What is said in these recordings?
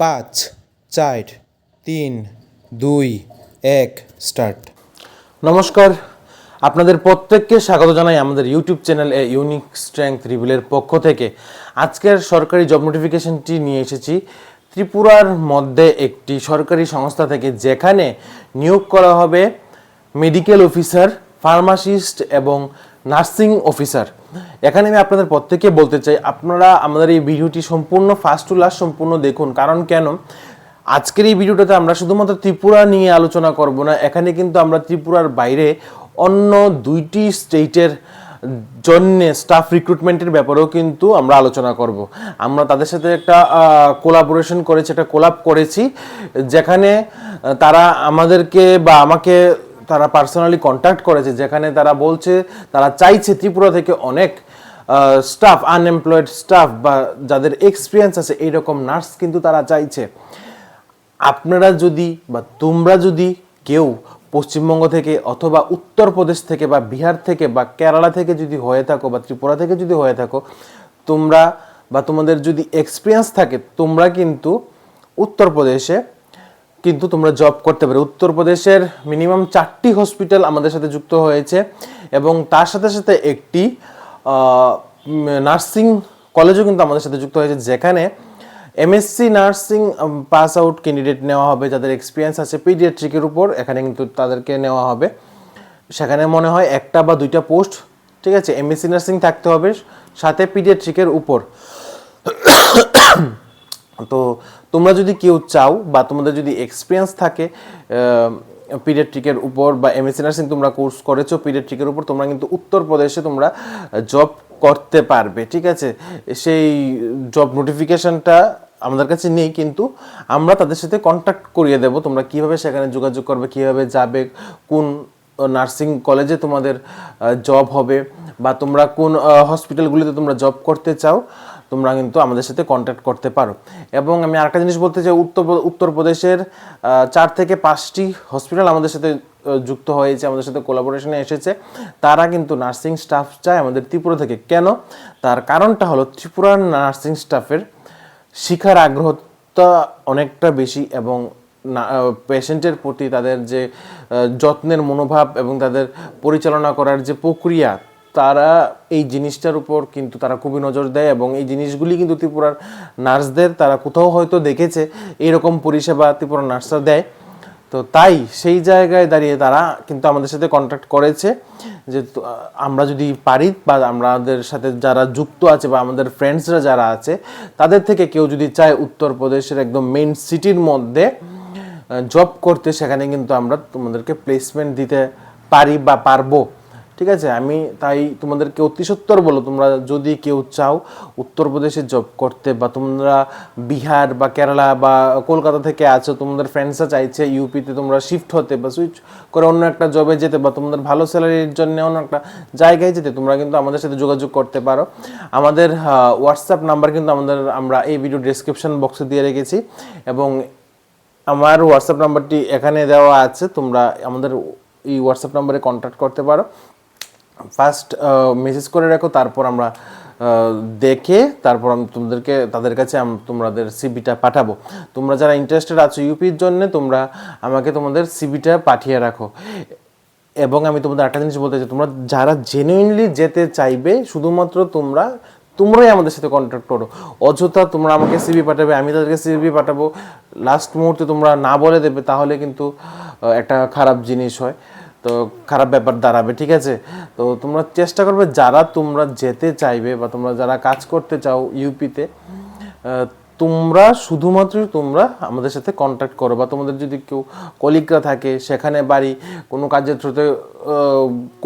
পাঁচ, চার, তিন, দুই, এক স্টার্ট নমস্কার। আপনাদের প্রত্যেককে স্বাগত জানাই আমাদের ইউটিউব চ্যানেল এ ইউনিক স্ট্রেংথ রিভিলের পক্ষ থেকে। আজকের সরকারি জব নোটিফিকেশনটি নিয়ে এসেছি ত্রিপুরার মধ্যে একটি সরকারি সংস্থা থেকে, যেখানে নিয়োগ করা হবে মেডিকেল অফিসার ফার্মাসিস্ট এবং নার্সিং অফিসার এখানে আমি আপনাদের প্রত্যেককে বলতে চাই, আপনারা আমাদের এই ভিডিওটি সম্পূর্ণ ফার্স্ট টু লাস্ট সম্পূর্ণ দেখুন। কারণ কেন? আজকের এই ভিডিওটাতে আমরা শুধুমাত্র ত্রিপুরা নিয়ে আলোচনা করব না, এখানে কিন্তু আমরা ত্রিপুরার বাইরে অন্য দুইটি স্টেটের জন্য স্টাফ রিক্রুটমেন্টের ব্যাপারেও কিন্তু আমরা আলোচনা করব। আমরা তাদের সাথে একটা কোলাবোরেশন করেছি, একটা কোলাপ করেছি, যেখানে তারা আমাদেরকে বা আমাকে তারা পার্সোনালি কন্ট্যাক্ট করেছে, যেখানে তারা বলছে, তারা চাইছে ত্রিপুরা থেকে অনেক স্টাফ আনএমপ্লয়েড স্টাফ বা যাদের এক্সপিরিয়েন্স আছে, এইরকম নার্স কিন্তু তারা চাইছে। আপনারা যদি বা তোমরা যদি কেউ পশ্চিমবঙ্গ থেকে অথবা উত্তরপ্রদেশ থেকে বা বিহার থেকে বা কেরালা থেকে যদি হয়ে থাকো বা ত্রিপুরা থেকে যদি হয়ে থাকো, তোমরা বা তোমাদের যদি এক্সপিরিয়েন্স থাকে, তোমরা কিন্তু উত্তরপ্রদেশে কিন্তু তোমরা জব করতে পারো। উত্তরপ্রদেশের মিনিমাম চারটি হসপিটাল আমাদের সাথে যুক্ত হয়েছে এবং তার সাথে সাথে একটি নার্সিং কলেজও কিন্তু আমাদের সাথে যুক্ত হয়েছে, যেখানে MSc nursing pass out candidate নেওয়া হবে, যাদের এক্সপিরিয়েন্স আছে পিডিয়াট্রিকের উপর, এখানে কিন্তু তাদেরকে নেওয়া হবে। সেখানে মনে হয় একটা বা দুইটা পোস্ট ঠিক আছে? এমএসসি নার্সিং থাকতে হবে, সাথে পিডিয়াট্রিকের উপর। তো তোমরা যদি কেউ চাও বা তোমাদের যদি এক্সপিরিয়েন্স থাকে পিডিয়াট্রিকের উপর বা এমএসসি নার্সিং তোমরা কোর্স করেছ পিডিয়াট্রিকের উপর, তোমরা কিন্তু উত্তরপ্রদেশে তোমরা জব করতে পারবে, ঠিক আছে? সেই জব নোটিফিকেশনটা আমাদের কাছে নেই, কিন্তু আমরা তাদের সাথে কন্ট্যাক্ট করিয়ে দেব। তোমরা কীভাবে সেখানে যোগাযোগ করবে, কীভাবে যাবে, কোন নার্সিং কলেজে তোমাদের জব হবে বা তোমরা কোন হসপিটালগুলিতে তোমরা জব করতে চাও, তোমরা কিন্তু আমাদের সাথে কন্ট্যাক্ট করতে পারো। এবং আমি আরেকটা জিনিস বলতে চাই, উত্তর উত্তরপ্রদেশের চার থেকে পাঁচটি হসপিটাল আমাদের সাথে যুক্ত হয়েছে, আমাদের সাথে কোলাবোরেশনে এসেছে। তারা কিন্তু নার্সিং স্টাফ চায় আমাদের ত্রিপুরা থেকে। কেন? তার কারণটা হলো ত্রিপুরার নার্সিং স্টাফের শিখার আগ্রহটা অনেকটা বেশি এবং পেশেন্টের প্রতি তাদের যে যত্নের মনোভাব এবং তাদের পরিচালনা করার যে প্রক্রিয়া, তারা এই জিনিসটার উপর কিন্তু তারা খুবই নজর দেয় এবং এই জিনিসগুলি কিন্তু ত্রিপুরার নার্সদের, তারা কোথাও হয়তো দেখেছে এইরকম পরিষেবা ত্রিপুরার নার্সরা দেয়। তো তাই সেই জায়গায় দাঁড়িয়ে তারা কিন্তু আমাদের সাথে কন্ট্যাক্ট করেছে যে আমরা যদি পারি বা আমাদের সাথে যারা যুক্ত আছে বা আমাদের ফ্রেন্ডসরা যারা আছে, তাদের থেকে কেউ যদি চায় উত্তরপ্রদেশের একদম মেন সিটির মধ্যে জব করতে সেখানে কিন্তু আমরা তোমাদেরকে প্লেসমেন্ট দিতে পারি বা পারব। ঠিক আছে? আমি তাই তোমাদেরকে অতি সত্তর বলো, তোমরা যদি কেউ চাও উত্তরপ্রদেশে জব করতে বা তোমরা বিহার বা কেরালা বা কলকাতা থেকে আছো, তোমাদের ফ্রেন্ডসরা চাইছে ইউপিতে তোমরা শিফট হতে বা সুইচ করে অন্য একটা জবে যেতে বা তোমাদের ভালো স্যালারির জন্য অন্য একটা জায়গায় যেতে, তোমরা কিন্তু আমাদের সাথে যোগাযোগ করতে পারো। আমাদের হোয়াটসঅ্যাপ নাম্বার কিন্তু আমাদের, আমরা এই ভিডিও ডেসক্রিপশন বক্সে দিয়ে রেখেছি এবং আমার হোয়াটসঅ্যাপ নাম্বারটি এখানে দেওয়া আছে। তোমরা আমাদের এই হোয়াটসঅ্যাপ নাম্বারে কন্ট্যাক্ট করতে পারো। ফার্স্ট মেসেজ করে রাখো, তারপর আমরা দেখে, তারপর আমি তোমাদেরকে, তাদের কাছে তোমাদের সিবিটা পাঠাবো। তোমরা যারা ইন্টারেস্টেড আছো ইউপির জন্য, তোমরা আমাকে তোমাদের সিবিটা পাঠিয়ে রাখো। এবং আমি তোমাদের একটা জিনিস বলতে চাই, তোমরা যারা জেনুইনলি যেতে চাইবে, শুধুমাত্র তোমরা তোমরাই আমাদের সাথে কন্ট্যাক্ট করো। অযথা তোমরা আমাকে সিবি পাঠাবে, আমি তাদেরকে সিবি পাঠাবো। লাস্ট মুহূর্তে তোমরা না বলে দেবে, তাহলে কিন্তু একটা খারাপ জিনিস হয়। তো খারাপ ব্যাপার দাঁড়াবে, ঠিক আছে? তো তোমরা চেষ্টা করবে, যারা তোমরা যেতে চাইবে বা তোমরা যারা কাজ করতে চাও ইউপিতে তোমরা শুধুমাত্র তোমরা আমাদের সাথে কন্ট্যাক্ট করো। বা তোমাদের যদি কেউ কলিগরা থাকে, সেখানে বাড়ি, কোনো কাজের থ্রুতে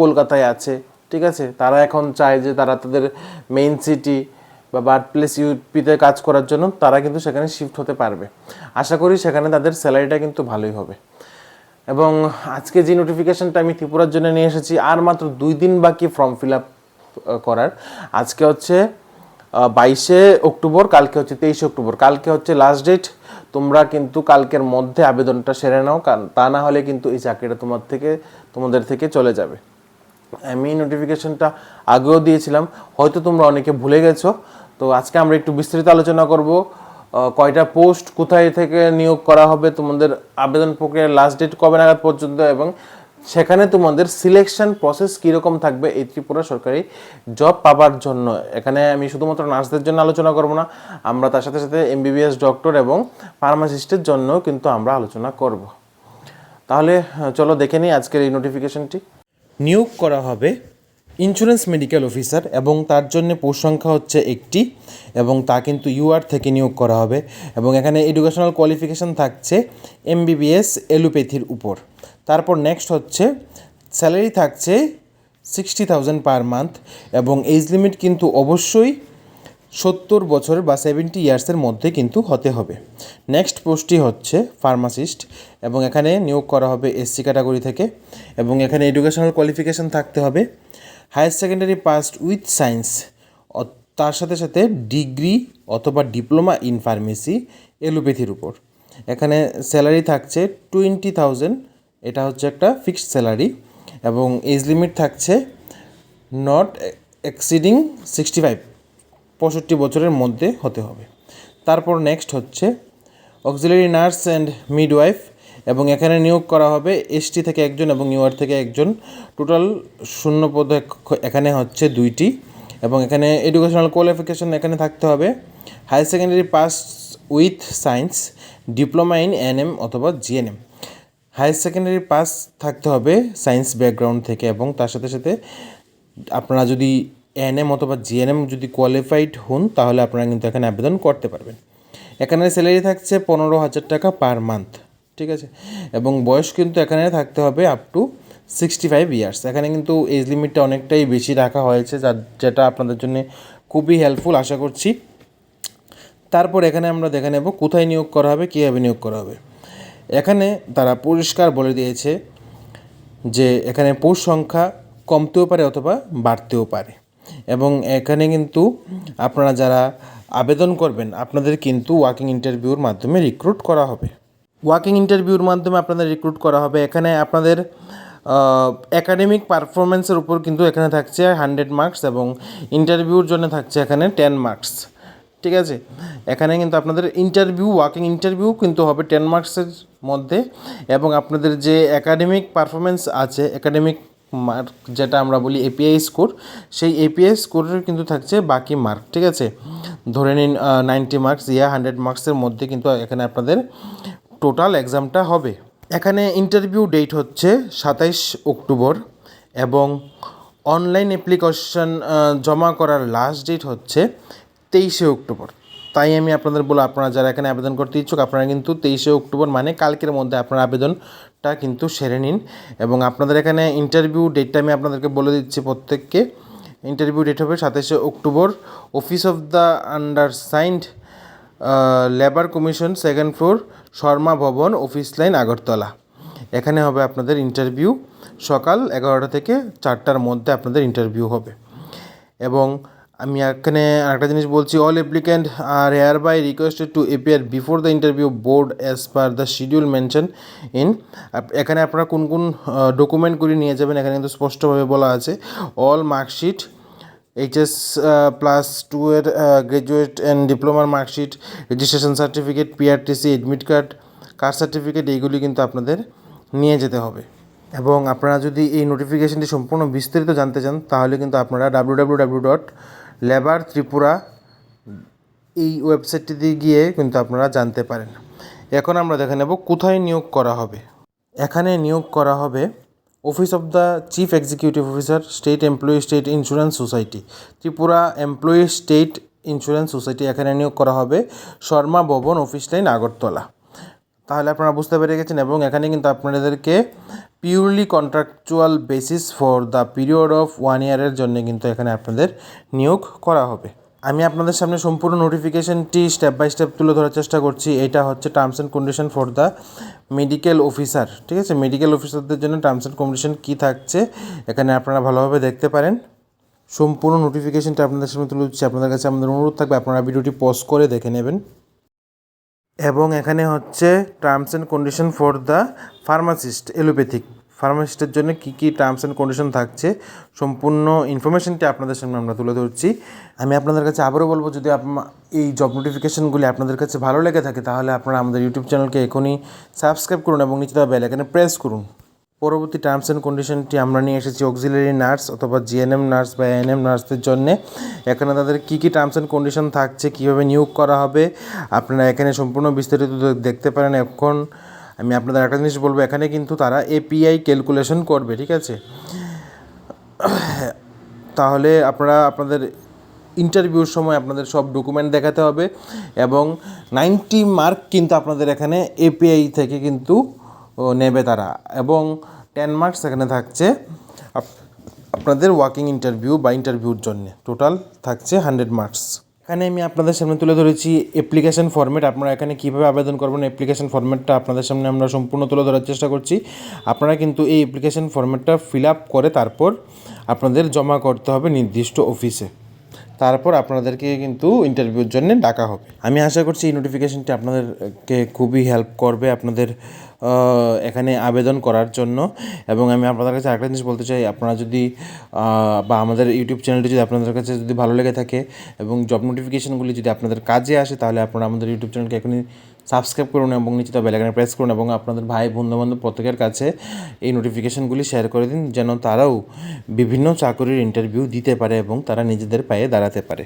কলকাতায় আছে ঠিক আছে? তারা এখন চায় যে তারা তাদের মেইন সিটি বা বার্থ প্লেস ইউপিতে কাজ করার জন্য তারা কিন্তু সেখানে শিফট হতে পারবে। আশা করি সেখানে তাদের স্যালারিটা কিন্তু ভালোই হবে। এবং আজকে যে নোটিফিকেশনটা আমি ত্রিপুরার জন্য নিয়ে এসেছি, আর মাত্র দুই দিন বাকি ফর্ম ফিল আপ করার। আজকে হচ্ছে বাইশে অক্টোবর, কালকে হচ্ছে তেইশে অক্টোবর। কালকে হচ্ছে লাস্ট ডেট তোমরা কিন্তু কালকের মধ্যে আবেদনটা সেরে নাও তা না হলে কিন্তু এই চাকরিটা তোমার থেকে, তোমাদের থেকে চলে যাবে। আমি নোটিফিকেশনটা আগেও দিয়েছিলাম। হয়তো তোমরা অনেকে ভুলে গেছো। তো আজকে আমরা একটু বিস্তারিত আলোচনা করব। কয়টা পোস্ট কোথায় থেকে নিয়োগ করা হবে, তোমাদের আবেদন প্রক্রিয়ার লাস্ট ডেট কবে নাগাদ পর্যন্ত এবং সেখানে তোমাদের সিলেকশন প্রসেস কীরকম থাকবে এই ত্রিপুরা সরকারি জব পাবার জন্য। এখানে আমি শুধুমাত্র নার্সদের জন্য আলোচনা করব না, আমরা তার সাথে সাথে এমবিবিএস ডক্টর এবং ফার্মাসিস্টের জন্য কিন্তু আমরা আলোচনা করব। তাহলে চলো দেখে নিই আজকের এই নোটিফিকেশনটি নিয়োগ করা হবে ইন্স্যুরেন্স মেডিকেল অফিসার এবং তার জন্য পোস্ট হচ্ছে একটি এবং তা কিন্তু ইউআর থেকে নিয়োগ করা হবে এবং এখানে এডুকেশনাল কোয়ালিফিকেশান থাকছে এমবিবিএস এলোপ্যাথির উপর। তারপর নেক্সট হচ্ছে স্যালারি থাকছে সিক্সটি থাউজেন্ড পার মান্থ এবং এজ লিমিট কিন্তু অবশ্যই সত্তর বছর বা সেভেন্টি ইয়ার্সের মধ্যে কিন্তু হতে হবে। নেক্সট পোস্টটি হচ্ছে ফার্মাসিস্ট এবং এখানে নিয়োগ করা হবে এসসি ক্যাটাগরি থেকে এবং এখানে এডুকেশনাল কোয়ালিফিকেশন থাকতে হবে। Higher secondary passed with science তার সাথে সাথে ডিগ্রি অথবা ডিপ্লোমা ইন ফার্মেসি এলোপ্যাথির উপর। এখানে স্যালারি থাকছে টোয়েন্টি থাউজেন্ড এটা হচ্ছে একটা ফিক্সড স্যালারি এবং এজ লিমিট থাকছে নট এক্সিডিং সিক্সটি ফাইভ পঁয়ষট্টি বছরের মধ্যে হতে হবে। তারপর নেক্সট হচ্ছে অক্সিলারি নার্স অ্যান্ড মিডওয়াইফ এবং এখানে নিয়োগ করা হবে এসটি থেকে একজন এবং ইউআর থেকে একজন। টোটাল শূন্য পদ এখানে হচ্ছে দুইটি এবং এখানে এডুকেশনাল কোয়ালিফিকেশন এখানে থাকতে হবে। Higher secondary pass with science diploma in NM অথবা জিএনএম হায়ার সেকেন্ডারি পাস থাকতে হবে সায়েন্স ব্যাকগ্রাউন্ড থেকে এবং তার সাথে সাথে আপনারা যদি এনএম অথবা জিএনএম যদি কোয়ালিফাইড হন, তাহলে আপনারা কিন্তু এখানে আবেদন করতে পারবেন। এখানে স্যালারি থাকছে পনেরো হাজার টাকা পার মান্থ ঠিক আছে? এবং বয়স কিন্তু এখানে থাকতে হবে up to sixty five years এখানে কিন্তু এজ লিমিটটা অনেকটাই বেশি রাখা হয়েছে যা যেটা আপনাদের জন্য খুবই হেল্পফুল আশা করছি। তারপর এখানে আমরা দেখে নেব কোথায় নিয়োগ করা হবে, কীভাবে নিয়োগ করা হবে। এখানে তারা পরিষ্কার বলে দিয়েছে যে এখানে পোস্ট সংখ্যা কমতেও পারে অথবা বাড়তেও পারে। এবং এখানে কিন্তু আপনারা যারা আবেদন করবেন, আপনাদের কিন্তু ওয়াকিং ইন্টারভিউর মাধ্যমে রিক্রুট করা হবে। ওয়াকিং ইন্টারভিউর মাধ্যমে আপনাদের রিক্রুট করা হবে। এখানে আপনাদের একাডেমিক পারফরমেন্সের উপর কিন্তু এখানে থাকছে হান্ড্রেড মার্কস এবং ইন্টারভিউর জন্য থাকছে এখানে টেন মার্কস ঠিক আছে? এখানে কিন্তু আপনাদের ইন্টারভিউ ওয়াকিং ইন্টারভিউ কিন্তু হবে টেন মার্কসের মধ্যে এবং আপনাদের যে একাডেমিক পারফরমেন্স আছে একাডেমিক মার্ক যেটা আমরা বলি এপিআই স্কোর সেই এপিআই স্কোরের কিন্তু থাকছে বাকি মার্ক ঠিক আছে? ধরে নিন নাইনটি মার্কস ইয়া হান্ড্রেড মার্কসের মধ্যে কিন্তু এখানে আপনাদের টোটাল এক্সামটা হবে। এখানে ইন্টারভিউ ডেট হচ্ছে সাতাইশ অক্টোবর এবং অনলাইন অ্যাপ্লিকেশন জমা করার লাস্ট ডেট হচ্ছে তেইশে অক্টোবর। তাই আমি আপনাদের বলে আপনারা যারা এখানে আবেদন করতে ইচ্ছুক, আপনারা কিন্তু তেইশে অক্টোবর মানে কালকের মধ্যে আপনার আবেদনটা কিন্তু সেরে নিন। এবং আপনাদের এখানে ইন্টারভিউ ডেটটা আমি আপনাদেরকে বলে দিচ্ছি প্রত্যেককে। ইন্টারভিউ ডেট হবে সাতাশে October office of the undersigned labour commission second floor Sharma Bhawan office line Agartala. এখানে হবে আপনাদের ইন্টারভিউ সকাল এগারোটা থেকে চারটার মধ্যে আপনাদের ইন্টারভিউ হবে। এবং আমি এখানে আরেকটা জিনিস বলছি all applicant are hereby requested to appear before the interview board as per the schedule mention in এখানে আপনারা কোন কোন ডকুমেন্টগুলি নিয়ে যাবেন এখানে কিন্তু স্পষ্টভাবে বলা আছে। All marksheet HS plus two এর graduate and ডিপ্লোমার marksheet registration certificate PRTC admit card caste certificate এইগুলি কিন্তু আপনাদের নিয়ে যেতে হবে। এবং আপনারা যদি এই নোটিফিকেশনটি সম্পূর্ণ বিস্তারিত জানতে চান, তাহলে কিন্তু আপনারা W W W dot labour Tripura, এই ওয়েবসাইটটিতে গিয়ে কিন্তু আপনারা জানতে পারেন। এখন আমরা দেখে নেব কোথায় নিয়োগ করা হবে। এখানে নিয়োগ করা হবে office of the chief executive officer state employee state insurance society Tripura employee state insurance society এখানে নিয়োগ করা হবে শর্মা ভবন অফিস লাইন আগরতলা। তাহলে আপনারা বুঝতে পেরে গেছেন এবং এখানে কিন্তু আপনাদেরকে purely contractual basis for the period of one ইয়ারের জন্য কিন্তু এখানে আপনাদের নিয়োগ করা হবে। আমি আপনাদের সামনে সম্পূর্ণ নোটিফিকেশনটি স্টেপ বাই স্টেপ তুলে ধরার চেষ্টা করছি। এটা হচ্ছে terms and condition for the medical officer ঠিক আছে? মেডিকেল অফিসারদের জন্য টার্মস অ্যান্ড কন্ডিশন কী থাকছে, এখানে আপনারা ভালোভাবে দেখতে পারেন। সম্পূর্ণ নোটিফিকেশনটা আপনাদের সামনে তুলে দিচ্ছি আপনাদের কাছে আমাদের অনুরোধ থাকবে আপনারা ভিডিওটি পজ করে দেখে নেবেন। এবং এখানে হচ্ছে terms and condition for the pharmacist allopathic ফার্মাসিস্টের জন্য কী কী টার্মস অ্যান্ড কন্ডিশন থাকছে, সম্পূর্ণ ইনফরমেশনটি আপনাদের সামনে আমরা তুলে ধরছি। আমি আপনাদের কাছে আবারও বলব, যদি এই জব নোটিফিকেশনগুলি আপনাদের কাছে ভালো লেগে থাকে, তাহলে আপনারা আমাদের ইউটিউব চ্যানেলকে এখনই সাবস্ক্রাইব করুন এবং নিচে দেওয়া বেল এখানে প্রেস করুন। পরবর্তী টার্মস অ্যান্ড কন্ডিশনটি আমরা নিয়ে এসেছি অক্সিলারি নার্স অথবা জিএনএম নার্স বা এএনএম নার্সদের জন্যে। এখানে তাদের কী কী টার্মস অ্যান্ড কন্ডিশন থাকছে, কীভাবে নিয়োগ করা হবে, আপনারা এখানে সম্পূর্ণ বিস্তারিত দেখতে পারেন এখন। আমি আপনাদের একটা জিনিস বলব, এখানে কিন্তু তারা এপিআই ক্যালকুলেশন করবে, ঠিক আছে? তাহলে আপনারা আপনাদের ইন্টারভিউর সময় আপনাদের সব ডকুমেন্ট দেখাতে হবে এবং নাইনটি মার্ক কিন্তু আপনাদের এখানে এপিআই থেকে কিন্তু নেবে তারা। এবং টেন মার্কস এখানে থাকছে আপ- আপনাদের ওয়ার্কিং ইন্টারভিউ বা ইন্টারভিউর জন্য। টোটাল থাকছে হান্ড্রেড মার্কস এখানে আমি আপনাদের সামনে তুলে ধরেছি অ্যাপ্লিকেশন ফর্মেট আপনারা এখানে কীভাবে আবেদন করবেন অ্যাপ্লিকেশন ফর্মেটটা আপনাদের সামনে আমরা সম্পূর্ণ তুলে ধরার চেষ্টা করছি। আপনারা কিন্তু এই অ্যাপ্লিকেশন ফর্মেটটা ফিল আপ করে তারপর আপনাদের জমা করতে হবে নির্দিষ্ট অফিসে তারপর আপনাদেরকে কিন্তু ইন্টারভিউর জন্য ডাকা হবে। আমি আশা করছি এই নোটিফিকেশনটি আপনাদেরকে খুবই হেল্প করবে, আপনাদের এখানে আবেদন করার জন্য। এবং আমি আপনাদের কাছে আরেকটা জিনিস বলতে চাই, আপনারা যদি বা আমাদের ইউটিউব চ্যানেলটি যদি আপনাদের কাছে যদি ভালো লেগে থাকে এবং জব নোটিফিকেশনগুলি যদি আপনাদের কাজে আসে, তাহলে আপনারা আমাদের ইউটিউব চ্যানেলকে এখনই সাবস্ক্রাইব করুন এবং নিচে তো বেলাকানে প্রেস করুন এবং আপনাদের ভাই, বন্ধুবান্ধব প্রত্যেকের কাছে এই নোটিফিকেশনগুলি শেয়ার করে দিন, যেন তারাও বিভিন্ন চাকরির ইন্টারভিউ দিতে পারে এবং তারা নিজেদের পায়ে দাঁড়াতে পারে।